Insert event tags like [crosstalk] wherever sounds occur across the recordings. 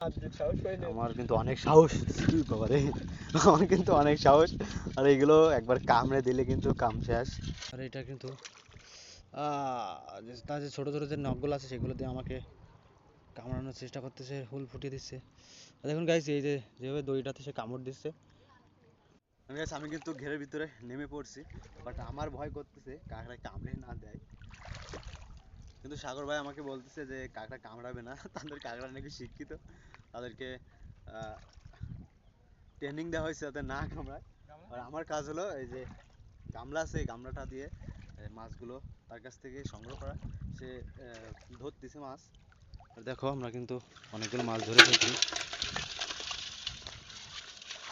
আমার কিন্তু অনেক সাহস। বাবা রে। আমার কিন্তু অনেক সাহস। আর এগুলো একবার কামড়ে দিলে কিন্তু কাম শেষ। আর এটা কিন্তু আহ, তার যে ছোট ছোট যে নখগুলো আছে সেগুলো দিয়ে আমাকে কামড়ানোর চেষ্টা করতেছে হুল ফুটিয়ে দিচ্ছে। দেখুন গাইস এই যে যেভাবে দড়িটাতে সে কামড় দিচ্ছে। আমি আমি কিন্তু ঘেরের ভিতরে নেমে পড়ছি বাট আমার ভয় করতেছে কাকড়া কামড়ে না দেয়। কিন্তু সাগর ভাই আমাকে বলতেছে যে কাকড়া কামড়াবে না। তাদের কাকড়া নাকি শিক্ষিত। তাদেরকে ট্রেনিং দেওয়া হয়েছে যাতে না কামড়ায়। আর আমার কাজ হলো এই যে গামলা আছে এই গামলাটা দিয়ে মাছগুলো তার কাছ থেকে সংগ্রহ করা। সে ধরতেছে মাছ। আর দেখো আমরা কিন্তু অনেকগুলো মাছ ধরে ফেলছি।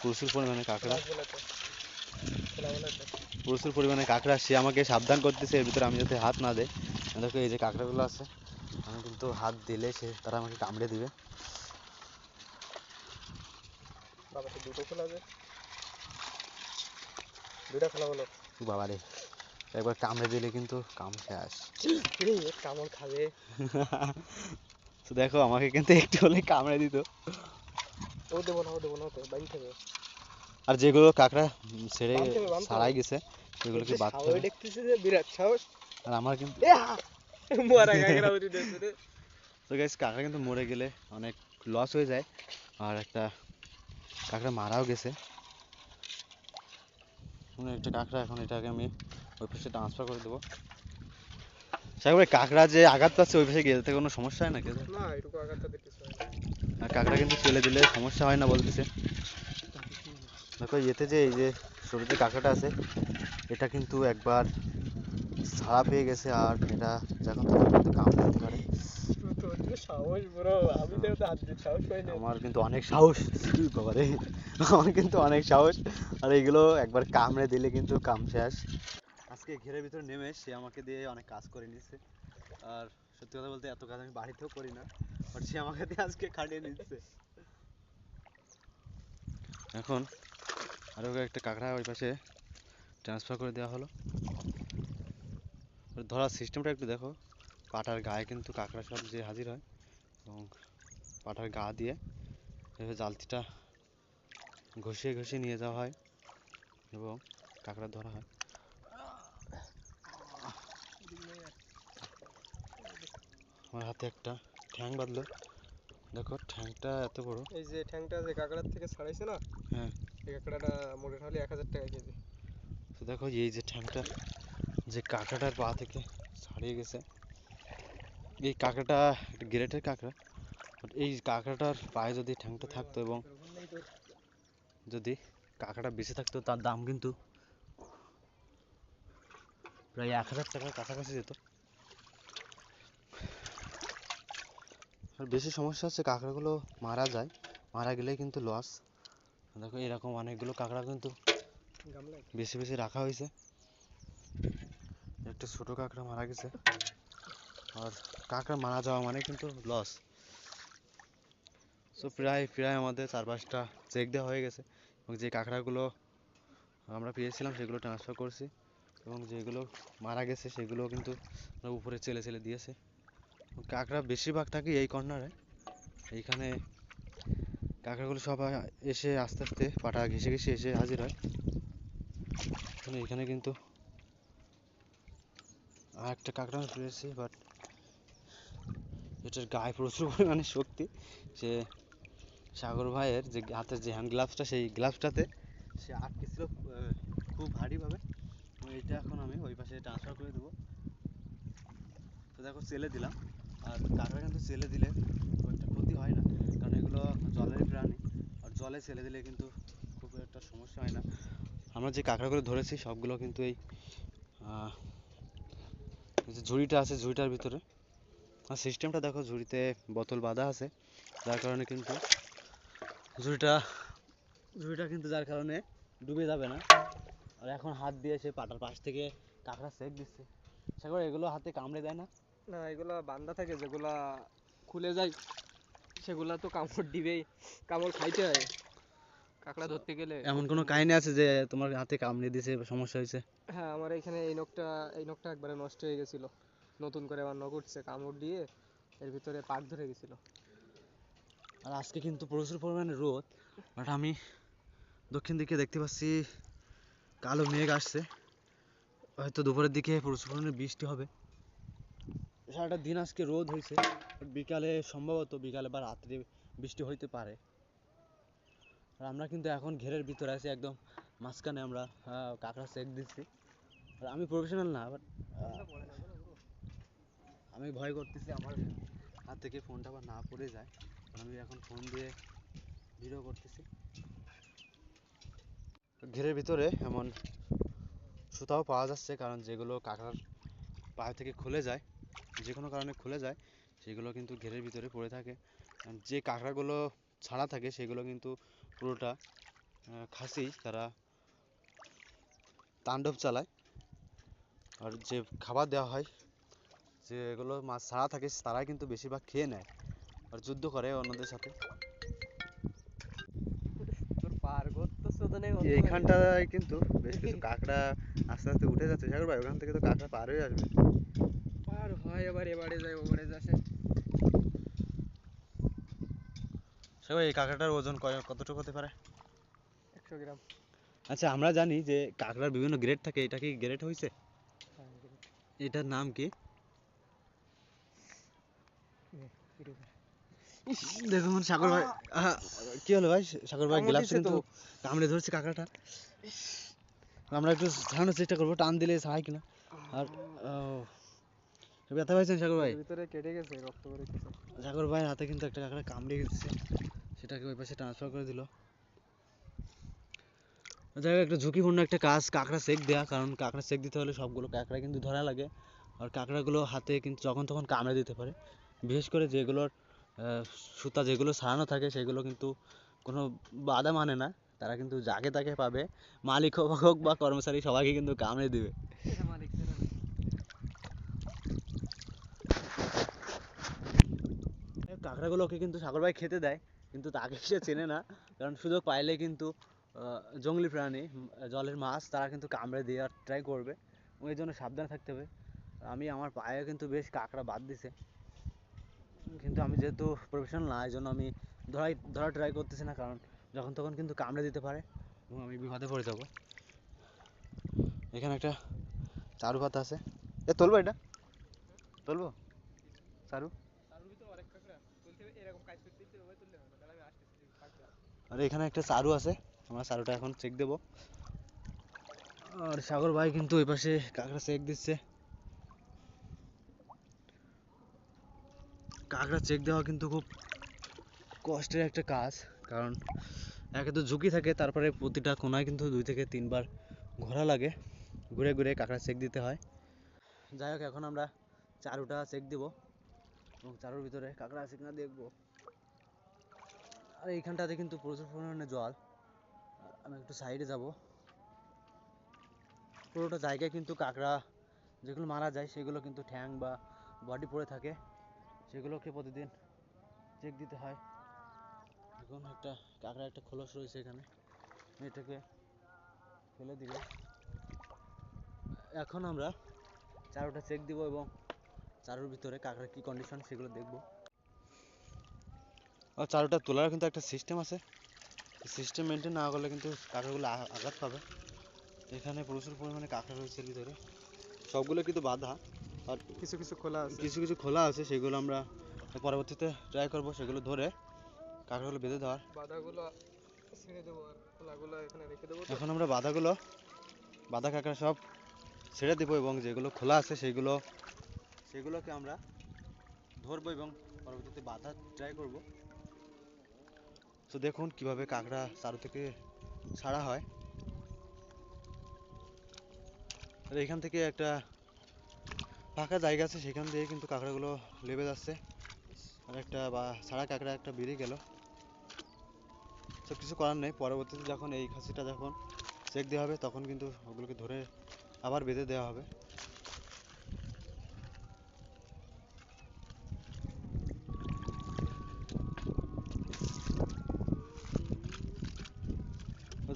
প্রচুর পরিমাণে কাঁকড়া। প্রচুর পরিমাণে কাঁকড়া সে আমাকে সাবধান করতেছে এর ভিতরে আমি যাতে হাত না দেয় দেখো এই যে কাঁকড়াগুলো আছে আমি কিন্তু হাত দিলে সে তারা আমাকে কামড়ে দিবে। দুটো খোলা আছে। দুইটা খোলা হলো বাবারে একবার কামড়ে দিলে কিন্তু কাম শেষ। কামড় খাবে। [laughs] তো দেখো আমাকে কিন্তু একটু হলে কামড়ে দিত। ও দেবো না ও দেবো না ওকে বাইন থেকে। আর যেগুলো কাঁকড়া ছেড়ে ছাড়াই গেছে সেগুলোকে বাঁধতে হবে দেখতেছি যে বিরাট সাহস। আর আমার কিন্তু মরা কাকড়া উঠে তো গাইস কাঁকড়া কিন্তু মরে গেলে অনেক লস হয়ে যায়। আর একটা কাঁকড়া মারাও গেছে। একটা কাঁকড়া এখন এটাকে আমি ওই পাশে ট্রান্সফার করে দেবো। সাগর কাঁকড়া যে আঘাত পাচ্ছে ওই পাশে গেলে কোনো সমস্যা হয় না? কেউ না এটুকু দেখতেছি আর কাঁকড়া কিন্তু ফেলে দিলে সমস্যা হয় না বলতেছে। দেখো, ইয়েতে যে এই যে শুরুতে কাঁকড়াটা আছে, এটা কিন্তু একবার ছাড়া পেয়ে গেছে আর এটা যখন তখন কিন্তু কামড়ে দিতে পারে। আমার কিন্তু অনেক সাহস উই বাবা রে আমার কিন্তু অনেক সাহস। আর এগুলো একবার কামড়ে দিলে কিন্তু কাম শেষ। আজকে ঘেরের ভিতরে নেমে সে আমাকে দিয়ে অনেক কাজ করে নিচ্ছে আর সত্যি কথা বলতে এত কাজ আমি বাড়িতেও করি না বাট সে আমাকে দিয়ে আজকে খাটিয়ে নিচ্ছে এখন আরও একটা কাঁকড়া ওই পাশে ট্রান্সফার করে দেওয়া হলো। ধরার সিস্টেমটা একটু দেখো পাটার গায়ে কিন্তু কাঁকড়া সব যে হাজির হয় এবং পাটার গা দিয়ে এভাবে জালতিটা ঘষিয়ে ঘষিয়ে নিয়ে যাওয়া হয় এবং কাঁকড়া ধরা হয়। আমার হাতে একটা ঠ্যাং বাঁধলো। দেখো ঠ্যাংটা এত বড়। এই যে ঠ্যাংটা যে কাঁকড়ার থেকে ছাড়াইছে না? হ্যাঁ। কাকড়াটা মোটে এক হাজার টাকা কেজি। দেখো এই যে ঠ্যাংটা, যে কাঁকড়াটার পা থেকে ছাড়িয়ে গেছে। এই কাঁকড়াটা গ্রেটের কাঁকড়া এই কাঁকড়াটার পায়ে যদি ঠ্যাংটা থাকতো এবং যদি কাঁকড়াটা বেঁচে থাকতো, তার দাম কিন্তু প্রায় এক হাজার টাকার কাছাকাছি যেত। আর বেশি সমস্যা হচ্ছে কাঁকড়াগুলো মারা যায়, মারা গেলেই কিন্তু লস দেখো এরকম অনেকগুলো কাঁকড়া কিন্তু বেশি বেশি রাখা হয়েছে। একটা ছোট কাঁকড়া মারা গেছে। আর কাঁকড়া মারা যাওয়া মানে কিন্তু লস সো প্রায় প্রায় আমাদের চার পাঁচটা চেক দেওয়া হয়ে গেছে এবং যে কাঁকড়াগুলো আমরা পেয়েছিলাম সেগুলো ট্রান্সফার করছি এবং যেগুলো মারা গেছে সেগুলো কিন্তু উপরে চেলে চেলে দিয়েছে। কাঁকড়া বেশিরভাগ থাকে এই কর্নারে এইখানে কাঁকড়াগুলো সব আ- এসে আস্তে আস্তে পাটা ঘেসে ঘেসে এসে হাজির হয়। এখানে এখানে কিন্তু আর একটা কাঁকড়া পেয়েছি বাট এটার গায়ে প্রচুর পরিমাণে শক্তি সে সাগর ভাইয়ের যে হাতের যে হ্যান্ড গ্লাভসটা সেই গ্লাভসটাতে সে আটকেছিল খুব ভারীভাবে। এটা এখন আমি ওই পাশে ট্রান্সফার করে দেবো। তো দেখো চেলে দিলাম। আর কাঁকড়া কিন্তু চেলে দিলে একটা ক্ষতি হয় না। কারণ এগুলো জলের প্রাণী। আর জলে ছেলে দিলে কিন্তু খুব একটা সমস্যা হয় না। আমরা যে কাঁকড়াগুলো ধরেছি, সবগুলো কিন্তু এই যে ঝুড়িটা আছে, ঝুড়িটার ভিতরে। আর সিস্টেমটা দেখো, ঝুড়িতে বোতল বাঁধা আছে। যার কারণে কিন্তু ঝুড়িটা ঝুড়িটা কিন্তু যার কারণে ডুবে যাবে না। আর এখন হাত দিয়ে সে পাটার পাশ থেকে কাঁকড়া সেক দিচ্ছে। সেগুলো এগুলো হাতে কামড়ে দেয় না। না, এগুলা বান্ধা থাকে, যেগুলা খুলে যায়। সেগুলা তো কামড় দিবেই। কামড় খাইতে হয়। কাকড়া ধরতে গেলে। এমন কোনো কাহিনী আছে যে তোমার হাতে কামড়ে দিয়েছে সমস্যা হয়েছে? হ্যাঁ আমার এখানে এই নখটা এই নখটা একবারে নষ্ট হয়ে গেছিল। নতুন করে আবার নখ উঠছে কামড় দিয়ে এর ভিতরে পাক ধরে গেছিল। আর আজকে কিন্তু প্রচুর পরিমাণে রোদ বাট আমি দক্ষিণ দিকে দেখতে পাচ্ছি কালো মেঘ আসছে। হয়তো দুপুরের দিকে প্রচুর পরিমাণে বৃষ্টি হবে। সারাটা দিন আজকে রোদ হয়েছে। বিকালে, সম্ভবত বিকালে বা রাত্রে বৃষ্টি হইতে পারে। আর আমরা কিন্তু এখন ঘেরের ভিতরে আছি, একদম মাঝখানে আমরা কাঁকড়া সেক দিচ্ছি আর আমি প্রফেশনাল না বাট আমি ভয় করতেছি আমার হাত থেকে ফোনটা আবার না পড়ে যায়। আমি এখন ফোন দিয়ে ভিডিও করতেছি। ঘেরের ভিতরে এমন সুতাও পাওয়া যাচ্ছে, কারণ যেগুলো কাঁকড়ার পায়ে থেকে খুলে যায়, যে কোনো কারণে খুলে যায় সেগুলো কিন্তু ঘেরের ভিতরে পড়ে থাকে। আর যে কাঁকড়াগুলো ছাড়া থাকে সেগুলো কিন্তু পুরোটা আহ, খাসি তারা তাণ্ডব চালায়। আর যে খাবার দেওয়া হয় যেগুলো মাছ ছাড়া থাকে তারাই কিন্তু বেশিরভাগ খেয়ে নেয় আর যুদ্ধ করে অন্যদের সাথে। তোর পার করতেছ নেই এইখানটায় কিন্তু বেশ কিছু কাঁকড়া আস্তে আস্তে উঠে যাচ্ছে। সাগর ভাই ওখান থেকে তো কাঁকড়া পার হয়ে আসবে। পার হয় এবার এবারে যায় ওবারে যাচ্ছে। এই কাঁকড়াটার ওজন কতটুকু হতে পারে? একশো গ্রাম। আচ্ছা আমরা জানি যে কাঁকড়ার বিভিন্ন গ্রেড থাকে এটা কি গ্রেড হয়েছে? এটার নাম কি? দেখুন সাগর ভাই কি হলো ভাই? সাগর ভাই গ্লাভস কিন্তু কামড়ে ধরছে কাঁকড়াটা। আমরা একটু ছাড়ানোর চেষ্টা করব টান দিলে ছাড়াই কিনা। আর আহ, ব্যথা পাইছেন সাগর ভাই? ভিতরে কেটে গেছে রক্ত করে সাগর ভাইয়ের হাতে কিন্তু একটা কাঁকড়া কামড়ে গেছে। সেটাকে ওই পাশে ট্রান্সফার করে দিল। যাই হোক একটা ঝুঁকিপূর্ণ একটা কাজ কাঁকড়া সেক দেওয়া কারণ কাঁকড়া সেক দিতে হলে সবগুলো কাঁকড়া কিন্তু ধরা লাগে। আর কাঁকড়াগুলো হাতে কিন্তু যখন তখন কামড়ে দিতে পারে। বিশেষ করে যেগুলোর সুতা যেগুলো সারানো থাকে সেগুলো কিন্তু কোনো বাধা মানে না। তারা কিন্তু যাকে তাকে পাবে মালিক হোক বা কর্মচারী সবাইকে কিন্তু কামড়ে দিবে। কাঁকড়াগুলোকে কিন্তু সাগর ভাই খেতে দেয়। কিন্তু তাকে সে চেনে না। কারণ সুযোগ পাইলে কিন্তু জংলি প্রাণী জলের মাছ, তারা কিন্তু কামড়ে দেওয়ার ট্রাই করবে। ওই জন্য সাবধানে থাকতে হবে। আমি আমার পায়ে কিন্তু বেশ কাঁকড়া বাদ দিছে। কিন্তু আমি যেহেতু প্রফেশনাল না এই জন্য আমি ধরাই ধরা ট্রাই করতেছি না। কারণ যখন তখন কিন্তু কামড়ে দিতে পারে এবং আমি বিপদে পড়ে যাব। এখানে একটা চারু পাতা আছে। এ, তুলবো এটা? তুলবো? চারু? এরকম কাজ করতে দিতে হবে, তুললে হবে না। দাঁড়া, আমি আসতেছি, কাঁকড়া। আর, এখানে একটা চারু আছে। আমরা চারুটা এখন চেক দেবো। আর সাগর ভাই কিন্তু ওই পাশে কাঁকড়া চেক দিচ্ছে। কাঁকড়া চেক দেওয়া কিন্তু খুব কষ্টের একটা কাজ, কারণ একে তো ঝুঁকি থাকে, তারপরে প্রতিটা কোনায় কিন্তু দুই থেকে তিনবার ঘোরা লাগে। ঘুরে ঘুরে কাঁকড়া চেক দিতে হয়। যাই হোক, এখন আমরা চারুটা চেক দেবো। এবং চারুর ভিতরে কাঁকড়া আছে কিনা দেখব। আর, এইখানটাতে কিন্তু প্রচুর পরিমাণে জল। আমি একটু সাইডে যাব। পুরোটা জায়গায় কিন্তু কাঁকড়া যেগুলো মারা যায়, সেগুলো কিন্তু ঠ্যাং বা বডি পড়ে থাকে। সেগুলোকে প্রতিদিন চেক দিতে হয়। এখন একটা কাঁকড়া একটা খোলস রয়েছে এখানে। এটাকে ফেলে দিবে। এখন আমরা চারোটা চেক দিব এবং চারোর ভিতরে কাঁকড়ার কি কন্ডিশন সেগুলো দেখব। চারোটা তোলার কিন্তু একটা সিস্টেম আছে। সিস্টেম মেনটেন না করলে কিন্তু কাঁকড়াগুলো আঘাত পাবে। এখানে প্রচুর পরিমাণে কাঁকড়া রয়েছে ভিতরে। সবগুলো কিন্তু বাধা আর কিছু কিছু খোলা আছে। কিছু কিছু খোলা আছে সেগুলো আমরা পরবর্তীতে ট্রাই করব সেগুলো ধরে কাঁকড়াগুলো বেঁধে দেওয়ার। বাধাগুলো ছেড়ে দেবো আর খোলাগুলো এখানে রেখে দেবো। এখন আমরা বাধাগুলো বাধা কাঁকড়া সব ছেড়ে দেবো এবং যেগুলো খোলা আছে সেগুলো সেগুলোকে আমরা ধরবো এবং পরবর্তীতে বাধা ট্রাই করব। তো দেখুন কীভাবে কাঁকড়া চারু থেকে ছাড়া হয়। আর এখান থেকে একটা ফাঁকা জায়গা আছে, সেখান দিয়ে কিন্তু কাঁকড়াগুলো লেবে যাচ্ছে। আর একটা বা ছাড়া কাঁকড়া একটা বেরিয়ে গেল। তো কিছু করার নেই, পরবর্তীতে যখন এই খাসিটা যখন চেক দেওয়া হবে, তখন কিন্তু ওগুলোকে ধরে আবার বেঁধে দেওয়া হবে।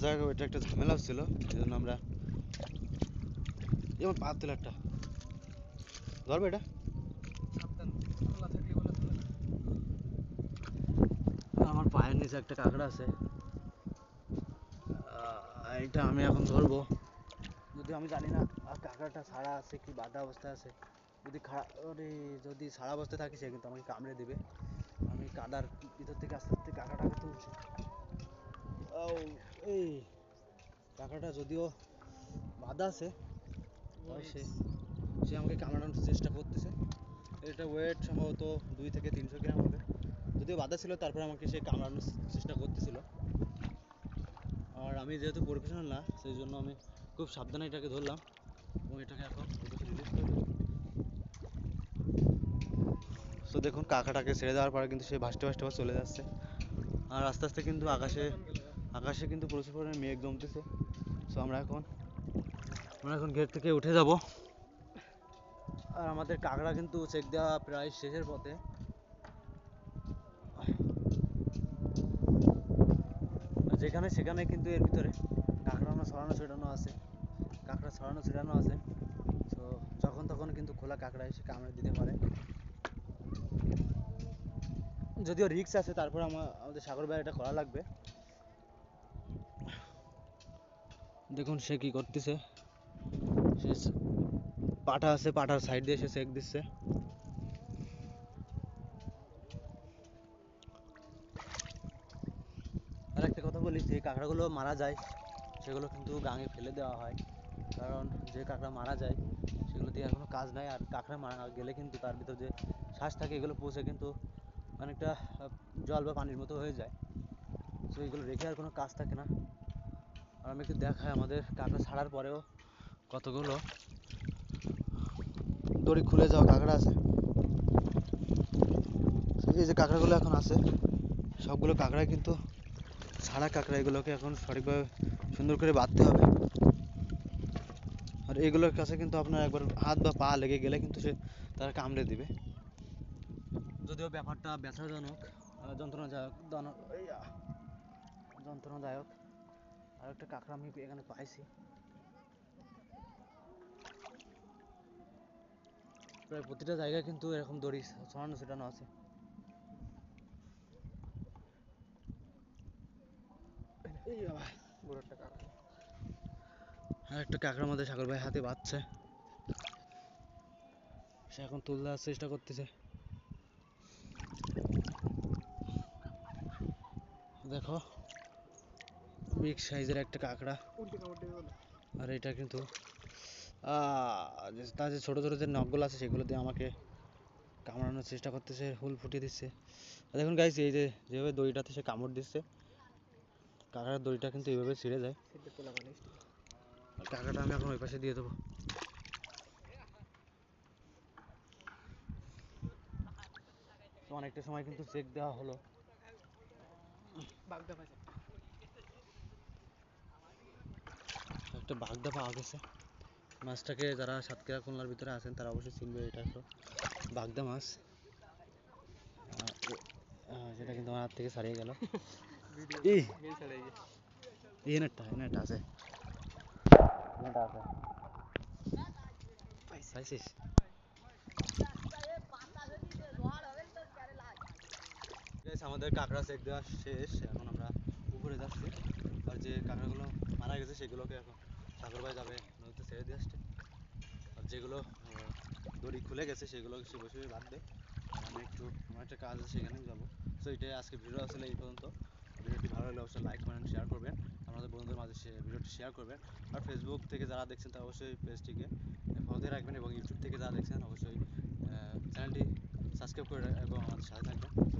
যাই হোক এটা একটা ঝামেলা ছিল এই জন্য আমরা যেমন পাত দিল একটা ধরবে এটা? না। পায়ের নিচে একটা কাঁকড়া আছে। এটা আমি এখন ধরবো। যদি আমি জানি না, আর কাঁকড়াটা ছাড়া আছে কি বাঁধা অবস্থায় আছে। যদি খারাপ যদি সারা অবস্থায় থাকে সে কিন্তু আমাকে কামড়ে দেবে। আমি কাদার ভিতর থেকে আস্তে আস্তে কাঁকড়াটাকে তুলছি। এই কাঁকড়াটা যদিও বাঁধা আছে সে সে আমাকে কামড়ানোর চেষ্টা করতেছে। এটা ওয়েট সম্ভবত দুই থেকে তিনশো গ্রাম হবে। যদিও বাধা ছিল, তারপর আমাকে সে কামড়ানোর চেষ্টা করতেছিল। আর আমি যেহেতু প্রফেশনাল না, সেই জন্য আমি খুব সাবধানে এটাকে ধরলাম এবং এটাকে এখন রিলিজ করে দেবো তো দেখুন, কাকাটাকে ছেড়ে দেওয়ার পরে কিন্তু সে ভাসতে ভাসতে চলে যাচ্ছে। আর আস্তে আস্তে কিন্তু আকাশে আকাশে কিন্তু প্রচুর পরিমাণে মেঘ জমতেছে। সো আমরা এখন আমরা এখন গেট থেকে উঠে যাব। আর আমাদের কাঁকড়া কিন্তু চেক দেওয়া প্রায় শেষের পথে। যেখানে সেখানে কিন্তু এর ভিতরে কাঁকড়ানো ছড়ানো ছিটানো আছে। কাঁকড়া ছড়ানো ছিটানো আছে। তো যখন তখন কিন্তু খোলা কাঁকড়া এসে কামড়ে দিতে পারে। যদিও রিক্স আছে, তারপর আমাদের সাগর ভাই এটা করা লাগবে। দেখুন সে কি করতেছে। সে পাটা আছে, পাটার সাইড দিয়ে সে চেক দিচ্ছে। আর একটা কথা বলি, যে কাঁকড়াগুলো মারা যায়, সেগুলো কিন্তু গাঙে ফেলে দেওয়া হয়। কারণ যে কাঁকড়া মারা যায়, সেগুলো দিয়ে আর কোনো কাজ নাই। আর কাঁকড়া মারা গেলে কিন্তু তার ভিতর যে শ্বাস থাকে, এগুলো পচে কিন্তু অনেকটা জল বা পানির মতো হয়ে যায়। তো এগুলো রেখে আর কোনো কাজ থাকে না। আর আমি একটু দেখাই আমাদের কাঁকড়া ছাড়ার পরেও কতগুলো। দড়ি খুলে যাওয়া কাঁকড়া আছে। এই যে কাঁকড়াগুলো এখন আছে, সবগুলো কাঁকড়া কিন্তু ছাড়া কাঁকড়া, এগুলোকে এখন সঠিকভাবে সুন্দর করে বাঁধতে হবে। আর এগুলোর কাছে কিন্তু আপনার একবার হাত বা পা লেগে গেলে কিন্তু সে তারা কামড়ে দিবে। যদিও ব্যাপারটা ব্যথাজনক যন্ত্রণাদায়ক যন্ত্রণাদায়ক। আর একটা কাঁকড়া আমি এখানে পাইছি। প্রায় প্রতিটা জায়গায় কিন্তু এরকম দড়ি ছড়ানো ছিটানো আছে। আর একটা কাঁকড়ার মধ্যে সাগর ভাই হাতে বাঁধছে। সে এখন তুলতে চেষ্টা করতেছে। দেখো বিগ সাইজের একটা কাঁকড়া। আর এটা কিন্তু তার যে ছোটো ছোটো যে নখগুলো আছে, সেগুলো দিয়ে আমাকে কামড়ানোর চেষ্টা করতেছে, হুল ফুটিয়ে দিচ্ছে। আর দেখুন গাইস এই যে যেভাবে দড়িটাতে সে কামড় দিচ্ছে, কাঁকড়ার দড়িটা কিন্তু এইভাবে ছিঁড়ে যায়। টাকাটা আমি এখন ওই পাশে দিয়ে দেবো। অনেকটা সময় কিন্তু চেক দেওয়া হলো। বাগদা একটা বাগদা পাওয়া গেছে। মাছটাকে যারা সাতক্ষীরা খুলনার ভিতরে আছেন তারা অবশ্যই চিনবে এটা তো বাগদা মাছ। সেটা কিন্তু আমার হাত থেকে ছাড়িয়ে গেল। [laughs] এই মেয়ে ছাড়াই এই নেটটা এই নেটটা আছে। নেটটা আছে পাইছিস আমাদের কাঁকড়া চেক দেওয়া শেষ এখন আমরা উপরে যাচ্ছি। আর যে কাঁকড়াগুলো মারা গেছে সেগুলোকে এখন সাগর ভাই যাবে, নদীতে ছেড়ে দিয়ে আসছে। আর যেগুলো দড়ি খুলে গেছে, সেগুলো সে বসে বাঁধবে আমি একটু, আমার একটা কাজ আছে, সেখানে যাব। তো এটাই আজকে ভিডিও আসলে এই পর্যন্ত। ভিডিওটি ভালো লাগলে অবশ্যই লাইক করেন শেয়ার করবেন। আমাদের বন্ধুদের মাঝে সে ভিডিওটি শেয়ার করবেন। আর ফেসবুক থেকে যারা দেখছেন, তারা অবশ্যই পেজটিকে ফলো দিয়ে রাখবেন এবং ইউটিউব থেকে যারা দেখছেন, অবশ্যই চ্যানেলটি সাবস্ক্রাইব করে এবং আমাদের সাথে থাকবেন।